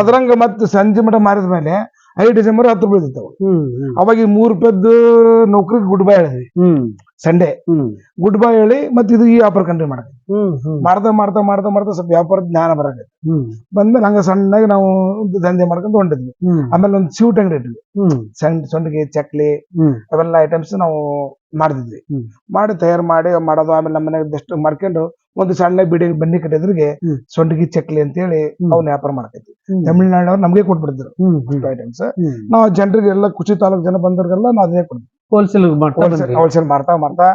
ಅದ್ರಂಗ ಮತ್ತೆ ಸಂಜೆ ಮಟ ಮಾರಿದ ಮೇಲೆ ಐದು ಡಿಸೆಂಬರ್ ಹತ್ತು ರೂಪಾಯಿ ಇರ್ತಾವ. ಅವಾಗ ಈ ಮೂರು ರೂಪಾಯ್ದು ನೌಕರಿಗೆ ಗುಡ್ ಬೈ ಹೇಳಿ. ಸಂಡೇ ಗುಡ್ ಬೈ ಹೇಳಿ ಮತ್ತೆ ಇದು ಈ ವ್ಯಾಪಾರ ಕಂಟ್ರಿ ಮಾಡಿ ಮಾಡ್ತಾ ಮಾಡ್ತಾ ಮಾಡ್ತಾ ಮಾಡ್ತಾ ಸ್ವಲ್ಪ ವ್ಯಾಪಾರ ಜ್ಞಾನ ಬರಕ್ಕೆ ಬಂದ್ಮೇಲೆ ಹಂಗ ಸಣ್ಣಗೆ ನಾವು ದಂಧೆ ಮಾಡ್ಕೊಂಡು ಹೊಂಟಿದ್ವಿ ಆಮೇಲೆ ಒಂದು ಸ್ವೀಟ್ ಅಂಗಡಿ ಇಟ್ವಿ ಹ್ಮ್. ಸಣ್ಣ ಸೊಂಡಿಗೆ ಚಕ್ಲಿ ಅವೆಲ್ಲ ಐಟಮ್ಸ್ ನಾವು ಮಾಡ್ತಿದ್ವಿ. ಮಾಡಿ ತಯಾರು ಮಾಡಿ ಮಾಡೋದು ಆಮೇಲೆ ನಮ್ಮ ಮನೆಗೆ ಎಷ್ಟು ಮಾಡ್ಕೊಂಡು ಒಂದು ಸಣ್ಣ ಬಿಡಿ ಬನ್ನಿ ಕಟ್ಟಿದ್ರಿಗೆ. ಸೊಂಡಿಗೆ ಚಕ್ಲಿ ಅಂತ ಹೇಳಿ ಅವ್ನ ವ್ಯಾಪಾರ ಮಾಡ್ತೈತಿ. ತಮಿಳ್ನಾಡವ್ರು ನಮಗೆ ಕೊಟ್ಬಿಡ್ತಿದ್ರು ಹ್ಮ್ ಐಟಮ್ಸ್ ನಾವು ಜನರಿಗೆ ಎಲ್ಲ ಕುಚಿ ತಾಲೂಕು ಜನ ಬಂದವ್ರಿಗೆಲ್ಲ ನಾವು ಅದನ್ನೇ ಕೊಡ್ತೀವಿ. ಹೋಲ್ಸೇಲ್. ಹೋಲ್ಸೇಲ್ ಮಾಡ್ತಾ ಮಾಡ್ತಾ.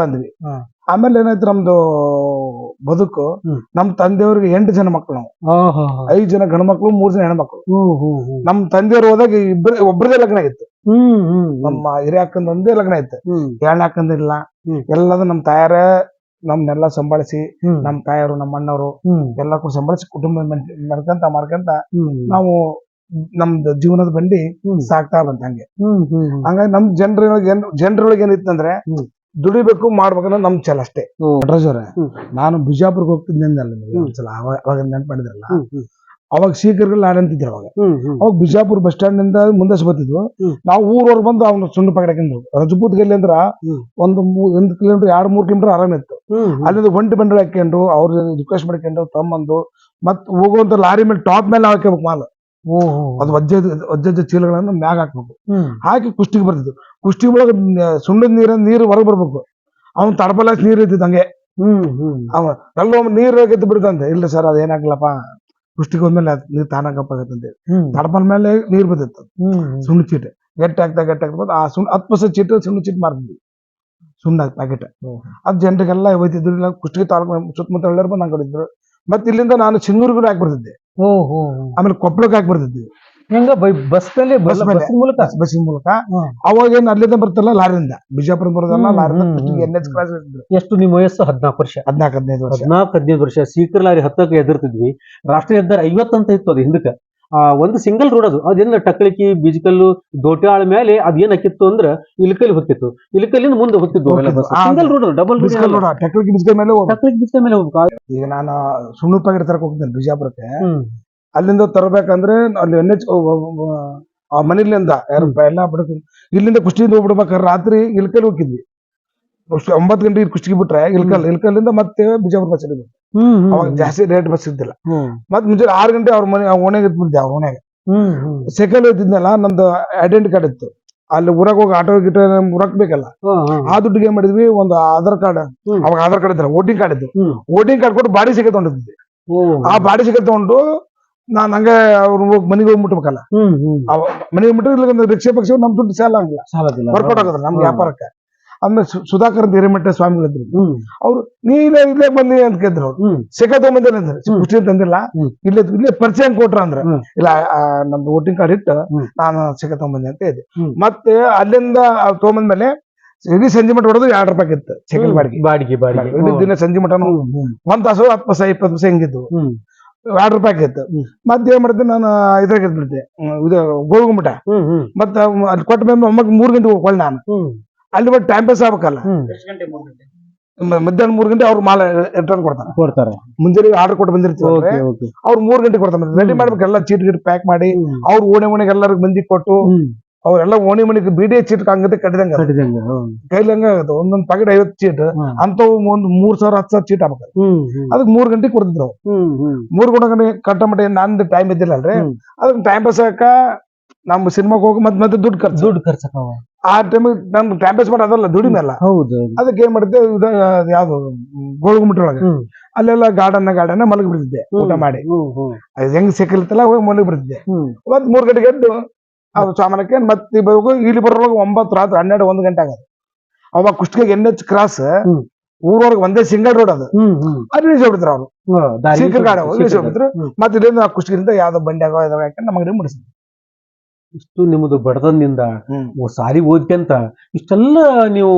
ಬಂದ್ವಿ. ಆಮೇಲೆ ಏನಾಯ್ತು ನಮ್ದು ಬದುಕು. ನಮ್ ತಂದೆಯವ್ರಿಗೆ ಎಂಟು ಜನ ಮಕ್ಳು ನಾವು. ಐದು ಜನ ಗಂಡು ಮಕ್ಳು ಮೂರ್ ಜನ ಹೆಣ್ಮಕ್ಳು ನಮ್ ತಂದೆಯವ್ರು ಹೋದಾಗ ಇಬ್ಬರ ಒಬ್ಬರದೇ ಲಗ್ನ ಆಗಿತ್ತು. ಹ್ಮ್ ನಮ್ಮ ಹಿರಿಯ ಅಕ್ಕಂದ ಒಂದೇ ಲಗ್ನ ಇತ್ತು. ಎರಡನೇ ಅಕ್ಕಂದಿಲ್ಲ ಹ್ಮ್. ಎಲ್ಲದ ನಮ್ ತಾಯಾರ ನಮ್ನೆಲ್ಲ ಸಂಭಾಳಿಸಿ ಹ್ಮ್. ನಮ್ ತಾಯಿಯವರು ನಮ್ಮ ಅಣ್ಣವರು ಹ್ಮ್. ಎಲ್ಲ ಕೂಡ ಸಂಭಾಳಿಸಿ ಕುಟುಂಬ ಮೆನ್- ಮಾಡ್ಕಂತ ಮಾಡ್ಕೊಂತ ಹ್ಮ್. ನಾವು ನಮ್ದು ಜೀವನದ ಬಂಡಿ ಹ್ಮ್. ಸಾಕ್ತಾ ಬಂತ ಹಂಗೆ. ಹ್ಮ್ ಹ್ಮ್ ಹ್ಮ್. ಹಂಗಾಗಿ ನಮ್ ಜನರೊಳಗೆ ಏನ್ ಜನರೊಳಗೆ ಏನಿತ್ತಂದ್ರೆ ಹ್ಮ್. ದುಡಿಬೇಕು ಮಾಡ್ಬೇಕನ್ನೋ ನಮ್ ಚಲ ಅಷ್ಟೇ. ಓ. ನಟರಾಜ್ ಅವ್ರೆ, ಹ್ಮ್. ನಾನು ಬಿಜಾಪುರಕ್ಕೆ ಹೋಗ್ತಿದ್ದೆ ಅಂದಲ್ಲ ನಿಮಗೆ ಹ್ಮ್. ಒಂದ್ಸಲ ಅವಾಗ ಅವಾಗ ನೆನ್ಪು ಮಾಡಿದ್ರಲ್ಲ. ಹ್ಮ್ ಹ್ಮ್. ಅವಾಗ ಸೀಕರ್ಗಳು ನಾನು ಅಂತಿದ್ರು ಅವಾಗ ಅವಾಗ ಬಿಜಾಪುರ ಬಸ್ ಸ್ಟ್ಯಾಂಡ್ ಇಂದ ಮುಂದೆ ಬರ್ತಿದ್ವು. ನಾವು ಊರವ್ರು ಬಂದು ಅವ್ನ ಸುಣ್ಣ ಪಕಡಕೊಂಡು ರಜಪೂತ್ ಗಲ್ಲಿ ಅಂದ್ರ. ಒಂದು ಒಂದು ಕಿಲೋಮೀಟರ್ ಎರಡು ಮೂರು ಕಿಲೋಮೀಟರ್ ಆರಾಮ ಇತ್ತು. ಅಲ್ಲಿಂದ ಒಂಟಿ ಬಂಡ್ರೆ ಹಾಕ್ಕೊಂಡು ಅವ್ರ ರಿಕ್ವೆಸ್ಟ್ ಮಾಡ್ಕೊಂಡು ತಮ್ಮಂದು ಮತ್ ಹೋಗುವಂತ ಲಾರಿ ಮೇಲೆ ಟಾಪ್ ಮೇಲೆ ಹಾಕಬೇಕು ಮಾಲ್. ಅದು ವಜ್ಜದ ವಜ್ಜದ ಚೀಲಗಳನ್ನ ಮ್ಯಾಗ ಹಾಕ್ಬೇಕು. ಹಾಕಿ ಕುಷ್ಟಿಗೆ ಬರ್ತಿದ್ವು ಕುಷ್ಟಿ ಒಳಗ ಸುಣ್ಣದ ನೀರ ನೀರು ಹೊರಗೆ ಬರ್ಬೇಕು. ಅವ್ನು ತಡಪಲಾಸ್ ನೀರ್ ಇದ್ದಿದ್ದಂಗೆ. ಹ್ಮ್ ಹ್ಮ್. ಅವ ಎಲ್ಲೊಮ್ಮೆ ನೀರ್ ಗೆದ್ದು ಬಿಡ್ತಂತೆ. ಇಲ್ಲ ಸರ್ ಅದೇನಾಗ್ಲಪ್ಪ ಕುಷ್ಟಿಗೆ ಹೋದ್ಮೇಲೆ ನೀರು ನೀರ್ ಅಂತೇಳಿ ತಡಪಲ್ ಮೇಲೆ ನೀರ್ ಬಿದ್ದಿತ್ತು ಹ್ಮ್. ಸುಣ್ಣ ಚೀಟ್. ಗಟ್ಟಿ ಹಾಕ್ತಾ ಗಟ್ಟಿ ಹಾಕ್ತಾ ಆ ಸುಣ್ಣ ಹತ್ತು ಪರ್ಸೆಂಟ್ ಚೀಟ್ ಸುಣ್ಣ ಚೀಟ್ ಮಾರ್ತಿದ್ವಿ ಸುಣ್ಣ ಪ್ಯಾಕೆಟ್ ಅದು ಜನರಿಗೆಲ್ಲ ಹೋಯ್ತಿದ್ರು ಇಲ್ಲ ಕುಷ್ಟಿಗೆ ತಾಲೂಕು ಸುತ್ತಮುತ್ತ ಎಲ್ಲರೂ ಬಂದು ಹಂಗಡಿದ್ರು ಮತ್ತೆ ಇಲ್ಲಿಂದ ನಾನು ಸಿಂಗೂರ್ಗೂ ಹಾಕಿ ಬರ್ತಿದ್ದೆ. ಆಮೇಲೆ ಕೊಪ್ಪಳಕ್ಕೆ ಹಾಕಿ ಬರ್ತಿದ್ವಿ ಹೆಂಗ ಬಸ್ ಮೇಲೆ ಬಸ್ ಮೇಲೆ. ಬಸ್ ಮೂಲಕ? ಬಸ್ಸಿನ ಮೂಲಕ. ಅವಾಗ ಏನ್ ಅಲ್ಲಿಂದ ಬರ್ತಲ್ಲ? ಲಾರಿಯಿಂದ. ಬಿಜಾಪುರ ಬರೋದಲ್ಲ ಎನ್ ಎಚ್ ಎಷ್ಟು ನಿಮ್ಮ ವಯಸ್ಸು? ಹದಿನಾಲ್ಕು ವರ್ಷ. ಹದಿನಾಲ್ಕು ಹದಿನೈದು ವರ್ಷ. ಹದಿನಾಲ್ಕು ಹದಿನೈದು ವರ್ಷ. ಸೀಕರ್ ಲಾರಿ ಹತ್ತಕ್ಕೆ ಎದುರ್ತಿದ್ವಿ. ರಾಷ್ಟ್ರೀಯ ಹೆದ್ದಾರಿ ಐವತ್ತಂತ ಅಂತ ಇತ್ತು ಅದು ಹಿಂದಕ್ಕೆ. ಆ ಒಂದು ಸಿಂಗಲ್ ರೋಡ್ ಅದು. ಅದೇನ ಟಕ್ಕಳಿಕಿ ಬಿಜಿಕಲ್ಲು ದೋಟ್ಯಾಳ ಮೇಲೆ ಅದ್ ಏನ್ ಹಾಕಿತ್ತು ಅಂದ್ರ ಇಲ್ಕಲ್ಲಿ ಹೊತ್ತಿತ್ತು ಇಲ್ಕಲ್ಲಿಂದ ಮುಂದೆ ಹೊತ್ತಿದ್ವು bus single road double road bicycle ಮೇಲೆ ಬಿಸ್ಕ ಮೇಲೆ ಹೋಗ್ಬೇಕು. ಈಗ ನಾನು ಸುಣ್ಣು ಪ್ಯಾಕೆಟ್ ತರಕ್ ಹೋಗ್ತೇನೆ ಬಿಜಾಪುರಕ್ಕೆ. ಅಲ್ಲಿಂದ ತರಬೇಕಂದ್ರೆ ಅಲ್ಲಿ ಎನ್ ಎಚ್ ಆ ಮನೆಯಿಂದ ಯಾರು ಎಲ್ಲ ಬಡಕ ಇಲ್ಲಿಂದ ಕುಷ್ಟಿಯಿಂದ ಹೋಗ್ಬಿಡ್ಬೇಕಾದ್ರೆ ರಾತ್ರಿ ಇಲ್ಕಲ್ ಹೋಗಿದ್ವಿ. ಒಂಬತ್ ಒಂಬತ್ತು ಗಂಟೆಗೆ ಕುಷ್ಟಿಗೆ ಬಿಟ್ರೆ ಇಲ್ಕಲ್ ಇಲ್ಕಲ್ಲಿಂದ ಮತ್ತೆ ಬಿಜಾಪುರ ಬಸ್ ಹ್ಮ್ ಅವಾಗ ಜಾಸ್ತಿ ರೇಟ್ ಬಸ್ ಇದ್ದಿಲ್ಲ. ಮತ್ತೆ ಮುಂಚೆ ಆರು ಗಂಟೆ ಅವ್ರ ಮನೆ ಓಣೆಗೆ ಇದ್ಬಿಡ್ದೆ ಅವ್ರ ಓಣೆಗೆ ಸೆಕೆಂಡ್ ಇದ್ದಿದ್ನಲ್ಲ ನಂದು ಐಡೆಂಟಿ ಕಾರ್ಡ್ ಇತ್ತು. ಅಲ್ಲಿ ಊರಾಗ ಹೋಗಿ ಆಟೋ ಗಿಟ ಊರಕ್ ಬೇಕಲ್ಲ ಹ್ಮ್ ಹ್ಮ್ ಆ ದುಡ್ಡಿಗೆ ಏನ್ ಮಾಡಿದ್ವಿ ಒಂದು ಆಧಾರ್ ಕಾರ್ಡ್. ಅವಾಗ ಆಧಾರ್ ಕಾರ್ಡ್ ಇದ್ರೆ ವೋಟಿಂಗ್ ಕಾರ್ಡ್ ಇತ್ತು. ವೋಟಿಂಗ್ ಕಾರ್ಡ್ ಕೊಟ್ಟು ಬಾಡಿ ಸಿಗ ತಗೊಂಡಿದ್ವಿ. ಆ ಬಾಡಿ ಸಿಗ ತಗೊಂಡು ನಾನ್ ಹಂಗೆ ಅವ್ರ ಹೋಗಿ ಮನೆಗೆ ಹೋಗಿ ಮುಟ್ಬೇಕಲ್ಲ. ಮನೆಗೆ ಮುಟ್ರೆ ರಿಕ್ಷೆ ಪಕ್ಷ ನಮ್ ದುಡ್ಡು ಸಾಲ ಆಗಿಲ್ಲ ವರ್ಕೌಟ್ ಆಗೋದಿಲ್ಲ ನಮ್ ವ್ಯಾಪಾರಕ್ಕ. ಆಮೇಲೆ ಸುಧಾಕರ್ ಹಿರೇಮಠ ಸ್ವಾಮಿಗಳಿದ್ರು. ಅವ್ರು ನೀ ಇಲ್ಲೇ ಇಲ್ಲೇ ಬಂದಿ ಅಂತ ಕೇಳಿದ್ರು ಅವ್ರು. ಹ್ಮ್. ಸಿಕ್ಕ ತಗೊಂಬಂದಿಲ್ಲ ಅಂದ್ರೆ. ಪುಷ್ಟಿ ತಂದಿಲ್ಲ. ಇಲ್ಲೇ ಇಲ್ಲೇ ಪರಿಚಯ ಕೊಟ್ರ ಅಂದ್ರ. ಇಲ್ಲ ನಮ್ದು ವೋಟಿಂಗ್ ಕಾರ್ಡ್ ಇಟ್ಟು. ನಾನು ಸಿಕ್ಕ ತಗೊಂಬಂದೆ ಅಂತ ಇದೆ ಹ್ಮ್. ಮತ್ತೆ ಅಲ್ಲಿಂದ ತಗೊಂಬಂದ್ಮೇಲೆ ಇಡೀ ಸಂಜೆ ಮಠ ಹೊಡೆದು ಎರಡು ರೂಪಾಯಿ ಇತ್ತು ಸೈಕಲ್ ಬಾಡಿಗೆ. ಬಾಡಿಗೆ ಬಾಡಿಗೆ. ದಿನ ಸಂಜೆ ಹ್ಮ್, ಒಂದ್ ತಾಸು ಹತ್ತು ಪೈಸೆ ಇಪ್ಪತ್ತು ಪೈಸೆ ಹಿಂಗಿದ್ದು ಹ್ಮ್, ಎರಡು ರೂಪಾಯಿ ಆಗಿತ್ತು ಮತ್ತೆ ಏನ್ ಮಾಡ್ತೀನಿ ನಾನು ಇದ್ರಾಗ ಇದ್ಬಿಡ್ತೆ ಇದು ಹ್ಮ್, ಮತ್ತೆ ಅಲ್ಲಿ ಕೊಟ್ಟ ಮೇಲೆ ಒಮ್ಮೆ ಮೂರ್ ಗಂಟೆ ಹೋಗ್ಕೊಳ್ಳಿ ನಾನು. ಅಲ್ಲಿ ಬಟ್ ಟೈಮ್ ಪಾಸ್ ಆಗ್ಬೇಕಲ್ಲ. ಮಧ್ಯಾಹ್ನ ಮೂರ್ ಗಂಟೆ ಅವ್ರು ಮಾಲ ರಿಟರ್ನ್ ಕೊಡ್ತಾರೆ. ಕೊಡ್ತಾರೆ. ಮುಂಜಾನೆ ಆರ್ಡರ್ ಕೊಟ್ಟು ಬಂದಿರ್ತೀವಿ ಅವ್ರು ಮೂರ್ ಗಂಟೆ ಕೊಡ್ತಾರೆ. ರೆಡಿ. ಮಾಡ್ಬೇಕು ಎಲ್ಲ ಚೀಟ್ ಗಿಟ್ ಪ್ಯಾಕ್ ಮಾಡಿ ಅವ್ರು ಓಣೆ ಓಣೆಗೆ ಎಲ್ಲರಿಗೂ ಮಂದಿ ಕೊಟ್ಟು. ಅವ್ರೆಲ್ಲ ಓಣಿ ಮಣಿಗೆ ಬಿಡಿ ಚೀಟ್ ಹಂಗತೆ ಕಟ್ಟಿದಂಗ ಕೈಲಿ ಹಂಗ ಒಂದೊಂದ್ ಪಾಕೆಟ್ ಐವತ್ತು ಚೀಟ್ ಅಂತವ್ ಒಂದ್ ಮೂರ್ ಸಾವಿರ ಹತ್ತು ಸಾವಿರ ಚೀಟ್ ಆಗ್ಬೇಕು. ಅದಕ್ಕೆ ಮೂರ್ ಗಂಟೆ ಕೊಡ್ತಿದ್ರು ಮೂರ್ ಗಂಟೆ ಕಟ್ಟ ಮಟ್ಟ ನಂದು ಟೈಮ್ ಇದ್ದಿಲ್ಲ ಅಲ್ರಿ. ಅದಕ್ಕೆ ಟೈಮ್ ಪಾಸ್ ಹಾಕ ನಮ್ ಸಿನಿಮಾಗ್ ಹೋಗಿ ಮತ್ ಮತ್ತೆ ದುಡ್ಡು ಖರ್ಚು. ದುಡ್ಡು ಖರ್ಚು ಆ ಟೈಮ್ ನಮ್ಗೆ ಟೈಮ್ ಪಾಸ್ ಮಾಡೋದಲ್ಲ ದುಡಿಮೆ ಅಲ್ಲ. ಹೌದು ಅದಕ್ಕೆ ಏನ್ ಮಾಡಿದ್ದೆ ಯಾವ್ದು ಗೋಳು ಒಳಗೆ. ಅಲ್ಲೆಲ್ಲ ಗಾರ್ಡನ್ ಗಾರ್ಡನ್ ಮಲಗಿ ಬಿಡ್ತಿದ್ದೆ ಊಟ ಮಾಡಿ. ಹೆಂಗ್ ಸಿಕ್ಕಿರ್ತಲ್ಲ ಹೋಗಿ ಮಲಗಿ ಬಿಡ್ತಿದ್ದೆ ಮತ್ ಮೂರ್ ಗಂಟೆಗೆ ಎದ್ದು ಅವ್ ಸಾಮಾನ್ಯಕ್ಕೆ ಮತ್ತೆ ಬರೋ ಇಲ್ಲಿ ಬರೋವಾಗ ಒಂಬತ್ತು ರಾತ್ರಿ ಹನ್ನೆರಡು ಒಂದು ಗಂಟೆ ಆಗದು ಅವಾಗ ಕುಷ್ಟಗಿಗೆ ಎನ್ ಎಚ್ ಕ್ರಾಸ್. ಊರೊಳಗೆ ಒಂದೇ ಸಿಂಗಲ್ ರೋಡ್ ಅದು. ಅಲ್ಲಿ ನಿಲ್ಸ್ಬಿಡ್ತಾರೆ ಅವ್ರು. ಸೀಕರ್ ಗಾಡ ಸೀಕರ್ ಮತ್ತೆ ಇಲ್ಲಿಂದ ಆ ಕುಷ್ಟಗಿರಿಂದ ಯಾವ್ದೋ ಬಂಡಿ ಆಗೋ ಯಾಕಂದ್ರೆ ನಮಗೆ ಮುಡಿಸ್ತಾರೆ ಇಷ್ಟು ನಿಮ್ಮದು ಬಡತನದಿಂದ ಸಾರಿ ಓದ್ಕಂತ ಇಷ್ಟೆಲ್ಲ ನೀವು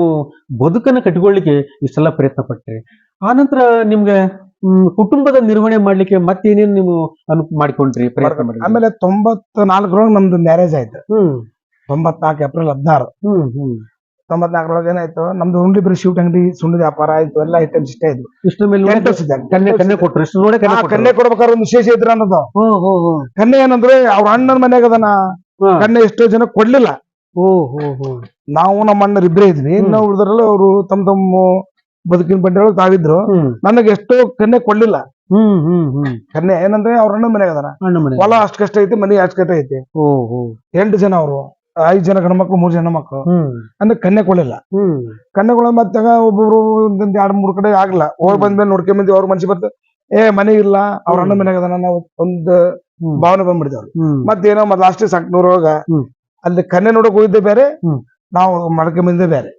ಬದುಕನ್ನ ಕಟ್ಕೊಳ್ಳಿಕ್ಕೆ ಇಷ್ಟೆಲ್ಲ ಪ್ರಯತ್ನ ಪಟ್ರಿ. ಆನಂತರ ನಿಮ್ಗೆ ಕುಟುಂಬದ ನಿರ್ವಹಣೆ ಮಾಡ್ಲಿಕ್ಕೆ ಮತ್ತೇನೇನು ನೀವು ಮಾಡಿಕೊಂಡ್ರಿ ಪ್ರಯತ್ನ ಮಾಡಿದ್ರಿ? ಆಮೇಲೆ ತೊಂಬತ್ ನಾಲ್ಕರೊಳಗೆ ನಮ್ದು ಮ್ಯಾರೇಜ್ ಆಯ್ತು. ಹ್ಮ್. ತೊಂಬತ್ನಾಲ್ಕು ಏಪ್ರಿಲ್ ಹದಿನಾರು. ಹ್ಮ್ ಹ್ಮ್. ತೊಂಬತ್ನಾಲ್ಕರೊಳಗೆ ಏನಾಯ್ತು? ನಮ್ದು ಉಂಡಿ ಬರೀ ಶೂಟ್ ಅಂಗಡಿ ಸುಣ್ಣ ವ್ಯಾಪಾರ ಆಯ್ತು ಎಲ್ಲ ಐಟಮ್ಸ್ ಇಷ್ಟ ಇದ್ವು. ಇಷ್ಟ ಮೇಲೆ ನೋಡಿ Tenth ಇದ್ದಾಗ. ಕನ್ಯೆ ಕನ್ಯೆ ಕೊಟ್ರು ಇಷ್ಟು ನೋಡಿ ಕನ್ಯೆ ಕೊಟ್ರು. ಕೊಡ್ಬೇಕಾದ್ರೆ ಒಂದು ವಿಶೇಷ ಇದ್ರ ಅನ್ನೋದು. ಓ ಹೋ ಹೋ ಕನ್ಯೆ ಏನಂದ್ರೆ ಅವ್ರ ಅಣ್ಣನ ಮನ್ಯಾಗ ಅದನ್ನ. ಹಾ. ಕನ್ಯೆ ಎಷ್ಟೋ ಜನ ಕೊಡ್ಲಿಲ್ಲ. ಓ ಹೋ ಹೋ ನಾವು ನಮ್ಮ ಅಣ್ಣರು ಇಬ್ಬರೇ ಇದ್ವಿ. ಇನ್ನು ಉಳಿದ್ರಲ್ಲ ಅವರು ತಮ್ಮ ತಮ್ಮ ಬದುಕಿನ ಬಂಡಿಯೊಳಗೆ ತಾವಿದ್ರು ನನಗೆ ಎಷ್ಟೋ ಕನ್ನೆ ಕೊಡ್ಲಿಲ್ಲ. ಹ್ಮ್ ಹ್ಮ್ ಹ್ಮ್. ಕನ್ಯೆ ಏನಂದ್ರೆ ಅವ್ರ ಅಣ್ಣ ಮನ್ಯಾಗ ಅದಾರ ಹೊಲ ಅಷ್ಟು ಕಷ್ಟ ಐತಿ ಮನೆ ಅಷ್ಟು ಕಷ್ಟ ಐತಿ. ಎಂಟು ಜನ ಅವರು ಐದ್ ಜನ ಗಂಡ ಮಕ್ಳು ಮೂರ್ ಜನ ಮಕ್ಳು. ಹ್ಮ್. ಅಂದ್ರೆ ಕನ್ಯೆ ಕೊಡ್ಲಿಲ್ಲ. ಕನ್ಯೆಗಳ ಮತ್ತೆ ಒಬ್ಬೊಬ್ರು ಒಂದ್ ಎರಡ್ ಮೂರ್ ಕಡೆ ಆಗ್ಲ ಹೋಗಿ ಬಂದ್ಮೇಲೆ ನೋಡ್ಕೊಂಡ್ ಬಂದ್ವಿ ಅವ್ರ ಮನ್ಸಿ ಬರ್ತ ಏ ಮನೆ ಇಲ್ಲ ಅವ್ರ ಅಣ್ಣ ಮನ್ಯಾಗ ಅದಾನ. ನಾವು ಒಂದ್ ಭಾವನೆ ಬಂದ್ಬಿಡ್ತಾವ್ರಿ ಮತ್ತೇನೋ ಮತ್ ಲಾಸ್ಟ್ ಸಕ್ನೂರೊಳಗ ಒಳಗ ಅಲ್ಲಿ ಕನ್ಯೆ ನೋಡಕ್ ಹೋಗಿದ್ದೆ ಬೇರೆ. ನಾವು ಮಾಡ್ಕೊಂಡ್ ಬಂದಿದ್ದೆ ಬೇರೆ.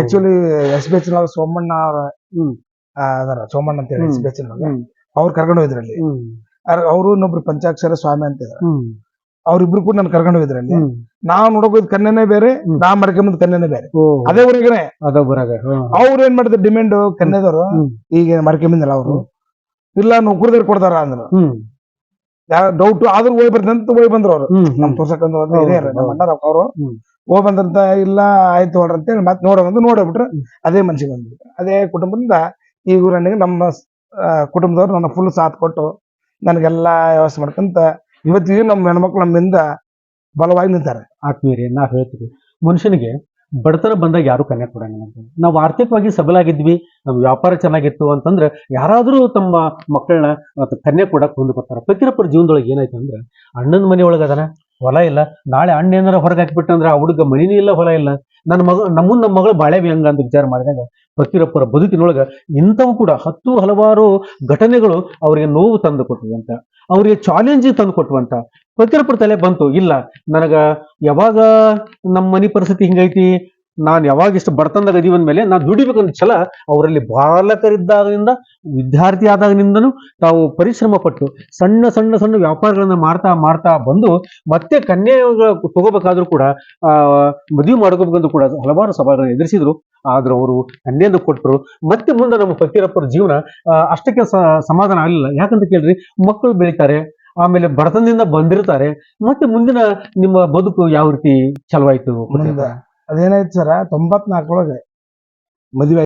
Actually S B H Somanna ಅವ್ರ ಅದಾರ ಸೋಮಣ್ಣ ಅಂತ ಹೇಳಿ. S B H. ಅವ್ರು ಕರ್ಕೊಂಡು ಹೋಗಿದ್ರಲ್ಲಿ. ಅವರು ಇನ್ನೊಬ್ರು ಪಂಚಾಕ್ಷರ ಸ್ವಾಮಿ ಅಂತ ಇದ್ರು. ಅವ್ರಿಬ್ರು ಕೂಡ ನನ್ ಕರ್ಕೊಂಡು ಹೋಗಿದ್ರಲ್ಲಿ. ನಾವು ನಾವ್ ನೋಡಕ್ ಬೇರೆ. ನಾ ಮಡ್ಕೊಂಬಂದ್ ಕನ್ಯೆನೇ ಬೇರೆ. ಅದೇ ಊರಿಗನೆ. ಅದೇ. ಅವ್ರು ಏನ್ ಮಾಡಿದ್ರು ಡಿಮ್ಯಾಂಡ್ ಕನ್ಯದವರು ಹ್ಮ್. ಈಗ ಮಡ್ಕೊಂಬಂದಿಲ್ಲ ಅವರು. ಇಲ್ಲ ನೌಕರದವ್ರು ಕೊಡ್ತಾರ ಅಂದ್ರು. ಡೌಟ್ ಆದ್ರೂ ಹೋಗಿ ಬರ್ತಂತ ಹೋಗಿ ಬಂದ್ರು ಅವ್ರು. ನಮ್ ನಮ್ಮ ಅಣ್ಣರ ಅವರು. ಹೋಗಿ ಬಂದಂತ ಇಲ್ಲ, ಆಯ್ತು ನೋಡ್ರಿ ಅಂತೇಳಿ ಮತ್ತೆ ನೋಡೋದು ನೋಡ್ಬಿಟ್ರೆ. ಅದೇ ಮನ್ಸಿಗೆ ಬಂದ್ಬಿಟ್ಟು ಅದೇ ಕುಟುಂಬದಿಂದ ಈ ಊರಣ್ಣಿಗೆ ನಮ್ಮ ಕುಟುಂಬದವರು ನನ್ನ ಫುಲ್ ಸಾಥ್ ಕೊಟ್ಟು ನನಗೆಲ್ಲ ವ್ಯವಸ್ಥೆ ಮಾಡ್ಕೊಂತ ಇವತ್ತಿಗೂ ನಮ್ಮ ಹೆಣ್ಮಕ್ಳು ನಮ್ಮಿಂದ ಬಲವಾಗಿ ನಿಂತಾರೆ ಆತ್ಮೀರಿ ನಾ ಹೇಳ್ತೀವಿ ಮನುಷ್ಯನಿಗೆ ಬಡತನ ಬಂದಾಗ ಯಾರು ಕನ್ಯ ಕೊಡಂಗಿಲ್ಲ. ನಾವು ಆರ್ಥಿಕವಾಗಿ ಸಬಲಾಗಿದ್ವಿ ನಮ್ಮ ವ್ಯಾಪಾರ ಚೆನ್ನಾಗಿತ್ತು ಅಂತಂದ್ರೆ ಯಾರಾದರೂ ತಮ್ಮ ಮಕ್ಕಳನ್ನ ಕನ್ಯ ಕನ್ಯಾ ಕೊಡಕ್ ಹೊಂದ್ಕೊತಾರ ಪ್ರತಿಯೊಬ್ಬರ ಜೀವನದೊಳಗೆ ಏನಾಯ್ತು ಅಂದ್ರೆ ಅಣ್ಣನ ಮನೆ ಒಳಗೆ ಅದನ ಹೊಲ ಇಲ್ಲ. ನಾಳೆ ಅಣ್ಣ ಏನಾರ ಹೊರಗೆ ಹಾಕ್ಬಿಟ್ಟಂದ್ರೆ ಆ ಹುಡುಗ ಮನಿನೂ ಇಲ್ಲ, ಹೊಲ ಇಲ್ಲ. ನನ್ನ ಮಗ ನಮ್ಮನ್ನ ನಮ್ಮ ಮಗಳು ಬಾಳೆ ವ್ಯಂಗ ಅಂತ ವಿಚಾರ ಮಾಡಿದಾಗ ಫಕೀರಪ್ಪರ ಬದುಕಿನೊಳಗ ಇಂಥವು ಕೂಡ ಹತ್ತು ಹಲವಾರು ಘಟನೆಗಳು ಅವರಿಗೆ ನೋವು ತಂದು ಕೊಟ್ಟುವಂತ ಅವರಿಗೆ ಚಾಲೆಂಜ್ ತಂದು ಕೊಟ್ಟುವಂತ ಫಕೀರಪ್ಪರ ತಲೆ ಬಂತು, ಇಲ್ಲ, ನನಗ ಯಾವಾಗ ನಮ್ಮ ಮನೆ ಪರಿಸ್ಥಿತಿ ಹಿಂಗೈತಿ? ನಾನು ಯಾವಾಗ ಇಷ್ಟು ಗದಿ ಬಂದ ಮೇಲೆ ನಾನು ದುಡಿಬೇಕಂತ ಛಲ, ಅವರಲ್ಲಿ ಬಾಲಕರಿದ್ದಾಗಿನಿಂದ ವಿದ್ಯಾರ್ಥಿ ಆದಾಗಿನಿಂದನೂ ತಾವು ಪರಿಶ್ರಮ ಪಟ್ಟು ಸಣ್ಣ ಸಣ್ಣ ಸಣ್ಣ ವ್ಯಾಪಾರಗಳನ್ನ ಮಾಡ್ತಾ ಮಾಡ್ತಾ ಬಂದು ಮತ್ತೆ ಕನ್ಯೆ ತಗೋಬೇಕಾದ್ರೂ ಕೂಡ ಮದುವೆ ಮಾಡ್ಕೋಬೇಕಂದ್ರೂ ಕೂಡ ಹಲವಾರು ಸವಾಲುಗಳನ್ನ ಎದುರಿಸಿದ್ರು. ಆದ್ರೂ ಅವರು ಕನ್ಯೆಯನ್ನು ಕೊಟ್ಟರು ಮತ್ತೆ ಮುಂದೆ ನಮ್ಮ ಫಕೀರಪ್ಪರ ಜೀವನ ಅಷ್ಟಕ್ಕೆ ಸಮಾಧಾನ ಆಗಲಿಲ್ಲ. ಯಾಕಂತ ಕೇಳ್ರಿ, ಮಕ್ಕಳು ಬೆಳಿತಾರೆ, ಆಮೇಲೆ ಬಡತನದಿಂದ ಬಂದಿರ್ತಾರೆ. ಮತ್ತೆ ಮುಂದಿನ ನಿಮ್ಮ ಬದುಕು ಯಾವ ರೀತಿ ಚಲವಾಯ್ತು ಅದೇನಾಯ್ತು ಸರ? ತೊಂಬತ್ನಾಲ್ಕರೊಳಗೆ ಮದುವೆ